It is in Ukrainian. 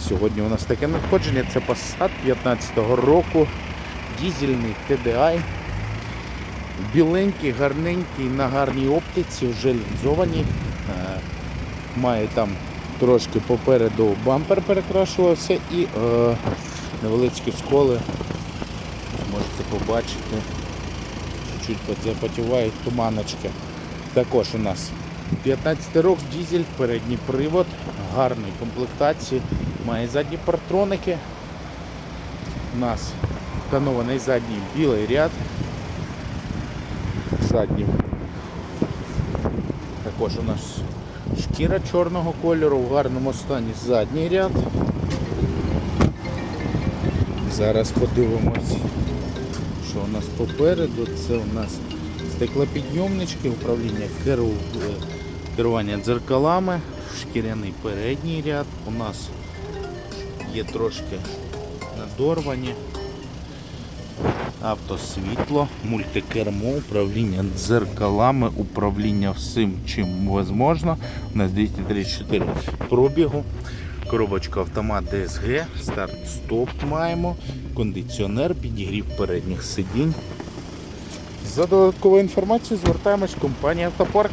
Сьогодні у нас таке надходження. Це Passat 15-го року. Дізельний TDI. Біленький, гарненький, на гарній оптиці, вже лінзовані. Е, Має там трошки попереду бампер перекрашувався і е, невеличкі сколи. Можете побачити. Чуть-чуть запотівають туманочки. Також у нас 15 рок, дізель, передній привод, гарної комплектації, має задні партроники. У нас тонований задній білий ряд. Задній. Також у нас шкіра чорного кольору, в гарному стані задній ряд. Зараз подивимось, що у нас попереду. Це у нас стеклопідйомнички, управління керу... керування дзеркалами, шкіряний передній ряд. У нас є трошки надорвані. Автосвітло, мультикермо, управління дзеркалами, управління всім, чим можна. У нас 234 пробігу. Коробочка автомат DSG, старт-стоп маємо, кондиціонер, підігрів передніх сидінь. За додатковою інформацією звертаємось в компанію Автопарк.